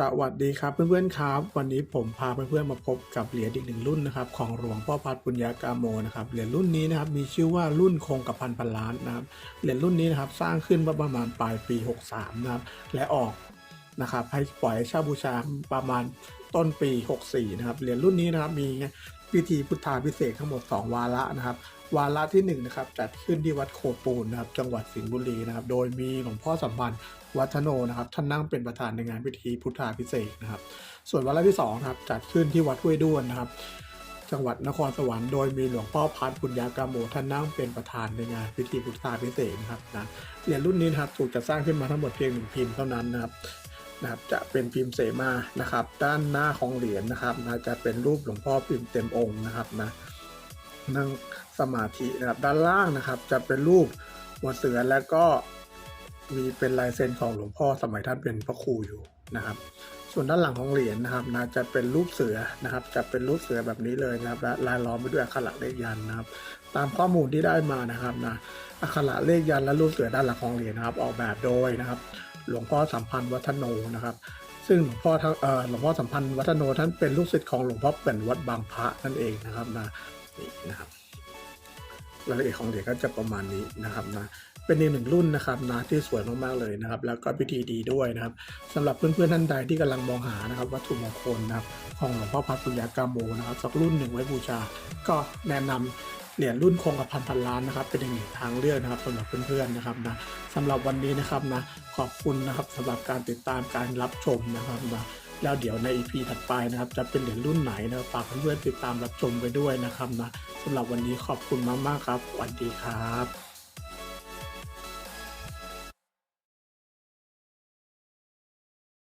สวัสดีครับเพื่อนๆครับ วันนี้ผมพาเพื่อนๆมาพบกับเหรียญอีกหนึ่งรุ่นนะครับของหลวงพ่อพัดปุญญากาโมนะครับเหรียญรุ่นนี้นะครับมีชื่อว่ารุ่นคงกระพันพันล้านนะครับเหรียญรุ่นนี้นะครับสร้างขึ้นเมื่อประมาณปลายปี 63นะครับและออกนะครับให้ปล่อยเช่าบูชาประมาณต้นปี 64นะครับเหรียญรุ่นนี้นะครับมีพิธีพุทธาพิเศษทั้งหมด 2 วาระนะครับ วาระที่1นงนะครับจัดขึ้นที่วัดโคปูนนะครับ จังหวัดสิงห์บุรีนะครับ โดยมีหลวงพ่อสัมพันธ์วัฒโนนะครับ ท่านนั่งเป็นประธานในงานพิธีพุทธาพิเศษนะครับ ส่วนวาระที่2นะครับจัดขึ้นที่วัดห้วยด้วนนะครับ จังหวัดนครสวรรค์โดยมีหลวงพ่อพัดปุญญากาโมท่านนั่งเป็นประธานในงานพิธีพุทธาพิเศษนะครับนะเหรียญรุ่นนี้นะครับถูกจัดสร้างขึ้นมาทั้งหมดเพียงหนึ่งพิมพ์เท่านั้นนะครับนะครับจะเป็นพิมพ์เสมานะครับ ด้านหน้าของเหรียญนะครับนะจะเป็นรูปหลวงพ่อพิมพ์เต็มองค์นะครับนะนั่ง สมาธินะครับด้านล่างนะครับ จะเป็นรูปหัวเสือและก็มีเป็นลายเซ็นของหลวงพ่อสมัยท่านเป็นพระครูอยู่นะครับ ส่วนด้านหลังของเหรียญนะครับนะจะเป็นรูปเสือนะครับ จะเป็นรูปเสือแบบนี้เลยนะครับและลายล้อมไปด้วยอักขระเลขยันนะครับ ตามข้อมูลที่ได้มานะครับนะอักขระเลขยันและรูปเสือด้านหลังของเหรียญนะครับ ออกแบบโดยนะครับ หลวงพ่อสัมพันธ์วัฒโนนะครับ ซึ่งหลวงพ่อทั้งเอ่อหลวงพ่อสัมพันธ์วัฒโนท่านเป็นลูกศิษย์ของหลวงพ่อเปิ่นวัดบางพระนั่นเองนะครับนะนี่นะครับ รายละเอียดของเหรียญก็จะประมาณนี้นะครับนะเป็นอีกหนึ่งรุ่นนะครับนะที่สวยมากๆเลยนะครับ แล้วก็พิธีดีด้วยนะครับสำหรับเพื่อนๆท่านใดที่กำลังมองหานะครับวัตถุมงคลนะครับของหลวงพ่อพัดปุญญากาโมนะครับสักรุ่นหนึ่งไว้บูชา ก็แนะนำเหรียญรุ่นคงกับพันพันล้านนะครับเป็นอีกหนึ่งทางเลือกนะครับสำหรับเพื่อนๆนะครับนะสำหรับวันนี้นะครับนะขอบคุณนะครับสำหรับการติดตามการรับชมนะครับนะ แล้วเดี๋ยวใน EP ถัดไปนะครับ จะเป็นเหรียญรุ่นไหนนะครับฝากเพื่อนๆติดตามรับชมไปด้วยนะครับนะสำหรับวันนี้ขอบคุณมากๆครับสวัสดีครับ